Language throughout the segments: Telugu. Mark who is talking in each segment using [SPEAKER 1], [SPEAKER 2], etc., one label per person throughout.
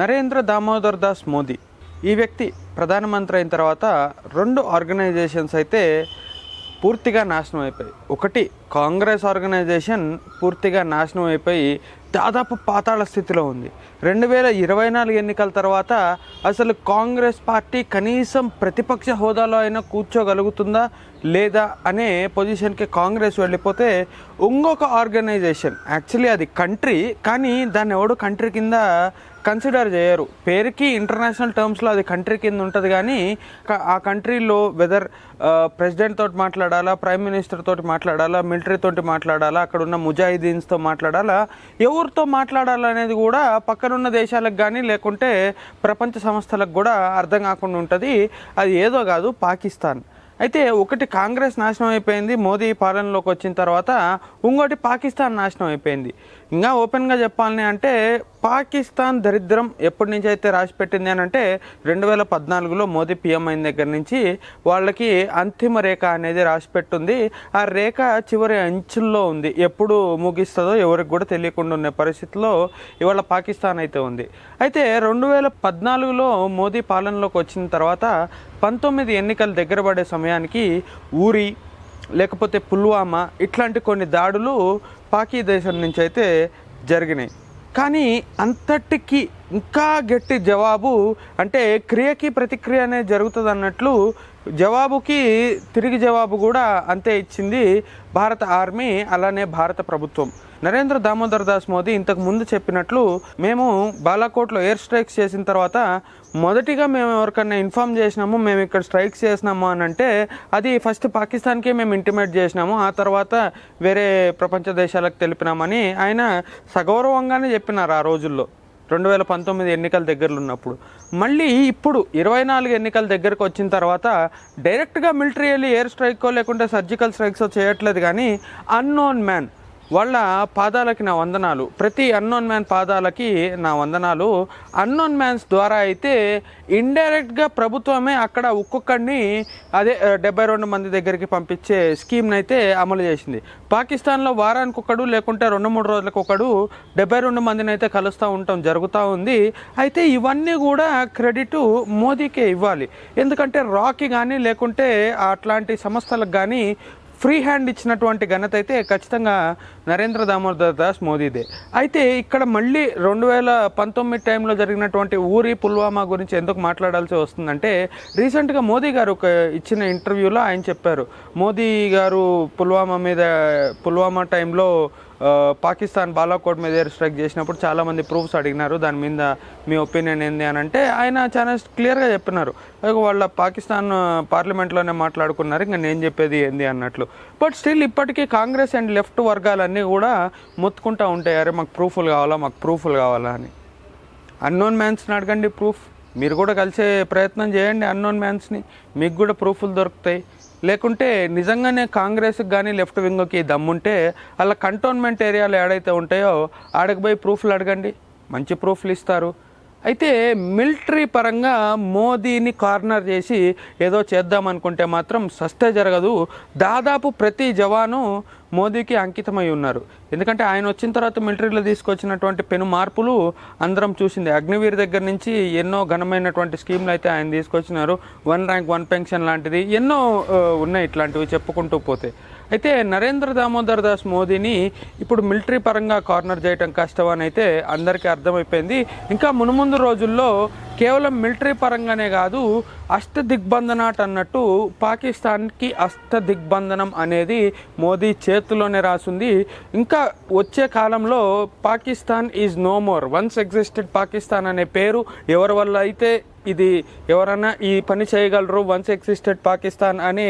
[SPEAKER 1] నరేంద్ర దామోదర్ దాస్ మోదీ. ఈ వ్యక్తి ప్రధానమంత్రి అయిన తర్వాత రెండు ఆర్గనైజేషన్స్ అయితే పూర్తిగా నాశనం అయిపోయి ఒకటి కాంగ్రెస్ ఆర్గనైజేషన్ పూర్తిగా నాశనం అయిపోయి దాదాపు పాతాళ స్థితిలో ఉంది. రెండు వేల ఇరవై నాలుగు ఎన్నికల తర్వాత అసలు కాంగ్రెస్ పార్టీ కనీసం ప్రతిపక్ష హోదాలో అయినా కూర్చోగలుగుతుందా లేదా అనే పొజిషన్కి కాంగ్రెస్ వెళ్ళిపోతే ఇంకొక ఆర్గనైజేషన్ యాక్చువల్లీ అది కంట్రీ కానీ దాన్ని ఎవడు కంట్రీ కింద కన్సిడర్ చేయరు. పేరుకి ఇంటర్నేషనల్ టర్మ్స్లో అది కంట్రీ కింద ఉంటుంది కానీ ఆ కంట్రీలో వెదర్ ప్రెసిడెంట్ తోటి మాట్లాడాలా ప్రైమ్ మినిస్టర్ తోటి మాట్లాడాలా మిలిటరీ తోటి మాట్లాడాలా అక్కడ ఉన్న ముజాహిదీన్స్తో మాట్లాడాలా ఎవరితో మాట్లాడాలనేది కూడా పక్కనున్న దేశాలకు కానీ లేకుంటే ప్రపంచ సంస్థలకు కూడా అర్థం కాకుండా ఉంటుంది. అది ఏదో కాదు పాకిస్తాన్. అయితే ఒకటి కాంగ్రెస్ నాశనం అయిపోయింది మోదీ పాలనలోకి వచ్చిన తర్వాత ఇంకోటి పాకిస్తాన్ నాశనం అయిపోయింది. ఇంకా ఓపెన్గా చెప్పాలని అంటే పాకిస్తాన్ దరిద్రం ఎప్పటి నుంచి అయితే రాసి పెట్టింది అని అంటే రెండు వేల పద్నాలుగులో మోదీ పీఎం అయిన దగ్గర నుంచి వాళ్ళకి అంతిమ రేఖ అనేది రాసి పెట్టుంది ఆ రేఖ చివరి అంచుల్లో ఉంది. ఎప్పుడు ముగిస్తుందో ఎవరికి కూడా తెలియకుండా ఉన్న పరిస్థితిలో ఇవాళ పాకిస్తాన్ అయితే ఉంది. అయితే రెండు వేల పద్నాలుగులో మోదీ పాలనలోకి వచ్చిన తర్వాత పంతొమ్మిది ఎన్నికలు దగ్గర పడే సమయానికి ఊరి లేకపోతే పుల్వామా ఇట్లాంటి కొన్ని దాడులు పాకీ దేశం నుంచి అయితే జరిగినాయి. కానీ అంతటికి ఇంకా గట్టి జవాబు అంటే క్రియకి ప్రతిక్రియ అనేది జరుగుతుంది అన్నట్లు జవాబుకి తిరిగి జవాబు కూడా అంతే ఇచ్చింది భారత ఆర్మీ అలానే భారత ప్రభుత్వం. నరేంద్ర దామోదర్ దాస్ మోదీ ఇంతకు ముందు చెప్పినట్లు మేము బాలాకోట్లో ఎయిర్ స్ట్రైక్స్ చేసిన తర్వాత మొదటిగా మేము ఎవరికన్నా ఇన్ఫామ్ చేసినాము మేము ఇక్కడ స్ట్రైక్స్ చేసినాము అని అంటే అది ఫస్ట్ పాకిస్తాన్కే మేము ఇంటిమేట్ చేసినాము. ఆ తర్వాత వేరే ప్రపంచ దేశాలకు తెలిపినామని ఆయన సగౌరవంగానే చెప్పినారు ఆ రోజుల్లో. రెండు వేల పంతొమ్మిది ఎన్నికల దగ్గరలో ఉన్నప్పుడు. మళ్ళీ ఇప్పుడు ఇరవై నాలుగు ఎన్నికల దగ్గరకు వచ్చిన తర్వాత డైరెక్ట్గా మిలిటరీ వెళ్ళి ఎయిర్ స్ట్రైక్కో లేకుంటే సర్జికల్ స్ట్రైక్స్ చేయట్లేదు కానీ అన్నోన్ మ్యాన్ వాళ్ళ పాదాలకి నా వందనాలు. ప్రతి అన్నోన్ మ్యాన్ పాదాలకి నా వందనాలు. అన్నోన్ మ్యాన్స్ ద్వారా అయితే ఇండైరెక్ట్గా ప్రభుత్వమే అక్కడ ఒక్కొక్కడిని అదే డెబ్బై రెండు మంది దగ్గరికి పంపించే స్కీమ్ని అయితే అమలు చేసింది. పాకిస్తాన్లో వారానికి ఒకడు లేకుంటే రెండు మూడు రోజులకు ఒకడు డెబ్బై రెండు మందిని అయితే కలుస్తూ ఉంటాం జరుగుతూ ఉంది. అయితే ఇవన్నీ కూడా క్రెడిట్ మోదీకే ఇవ్వాలి. ఎందుకంటే రాకి కానీ లేకుంటే అట్లాంటి సంస్థలకు కానీ ఫ్రీ హ్యాండ్ ఇచ్చినటువంటి ఘనత అయితే ఖచ్చితంగా నరేంద్ర దామోదర్ దాస్ మోదీదే. అయితే ఇక్కడ మళ్ళీ రెండు వేల పంతొమ్మిది టైంలో జరిగినటువంటి ఊరి పుల్వామా గురించి ఎందుకు మాట్లాడాల్సి వస్తుందంటే రీసెంట్గా మోదీ గారు ఒక ఇచ్చిన ఇంటర్వ్యూలో ఆయన చెప్పారు. మోదీ గారు పుల్వామా మీద పుల్వామా టైంలో పాకిస్తాన్ బాలాకోట్ మీద ఎయిర్ స్ట్రైక్ చేసినప్పుడు చాలామంది ప్రూఫ్స్ అడిగినారు. దాని మీద మీ ఒపీనియన్ ఏంది అని అంటే ఆయన చాలా క్లియర్గా చెప్పినారు. వాళ్ళ పాకిస్తాన్ పార్లమెంట్లోనే మాట్లాడుకున్నారు. ఇంకా నేను చెప్పేది ఏంది అన్నట్లు. బట్ స్టిల్ ఇప్పటికీ కాంగ్రెస్ అండ్ లెఫ్ట్ వర్గాలన్నీ కూడా మొత్తుకుంటూ ఉంటాయి. అరే మాకు ప్రూఫ్లు కావాలా? మాకు ప్రూఫ్లు కావాలా అని. అన్నోన్ మ్యాన్స్ని అడగండి ప్రూఫ్. మీరు కూడా కలిసే ప్రయత్నం చేయండి అన్నోన్ మ్యాన్స్ని. మీకు కూడా ప్రూఫ్లు దొరుకుతాయి. లేకుంటే నిజంగానే కాంగ్రెస్కి కానీ లెఫ్ట్ వింగ్కి దమ్ముంటే అలా కంటోన్మెంట్ ఏరియాలు ఏడైతే ఉంటాయో ఆడకు పోయి ప్రూఫ్లు అడగండి. మంచి ప్రూఫ్లు ఇస్తారు. అయితే మిలిటరీ పరంగా మోదీని కార్నర్ చేసి ఏదో చేద్దాం అనుకుంటే మాత్రం సస్తే జరగదు. దాదాపు ప్రతి జవాను మోదీకి అంకితమై ఉన్నారు. ఎందుకంటే ఆయన వచ్చిన తర్వాత మిలిటరీలో తీసుకొచ్చినటువంటి పెను మార్పులు అందరం చూసింది. అగ్నివీర్ దగ్గర నుంచి ఎన్నో ఘనమైనటువంటి స్కీమ్లు అయితే ఆయన తీసుకొచ్చినారు. వన్ ర్యాంక్ వన్ పెన్షన్ లాంటిది. ఎన్నో ఉన్నాయి ఇట్లాంటివి చెప్పుకుంటూ పోతే. అయితే నరేంద్ర దామోదర్ దాస్ మోదీని ఇప్పుడు మిలిటరీ పరంగా కార్నర్ చేయటం కష్టం అని అయితే అందరికీ అర్థమైపోయింది. ఇంకా మునుముందు రోజుల్లో కేవలం మిలిటరీ పరంగానే కాదు అష్ట దిగ్బంధనాట్ అన్నట్టు పాకిస్తాన్కి అష్ట దిగ్బంధనం అనేది మోదీ చేతిలోనే రాసింది. ఇంకా వచ్చే కాలంలో Pakistan is no more. Once existed Pakistan అనే పేరు ఎవరి వల్ల అయితే ఇది ఎవరన్నా ఈ పని చేయగలరు వన్స్ ఎగ్జిస్టెడ్ పాకిస్తాన్ అనే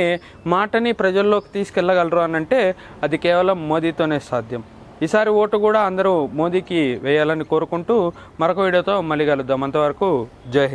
[SPEAKER 1] మాటని ప్రజల్లోకి తీసుకెళ్ళగలరు అని అంటే అది కేవలం మోదీతోనే సాధ్యం. ఈసారి ఓటు కూడా అందరూ మోదీకి వేయాలని కోరుకుంటూ మరొక వీడియోతో మళ్ళీ కలుద్దాం. అంతవరకు జై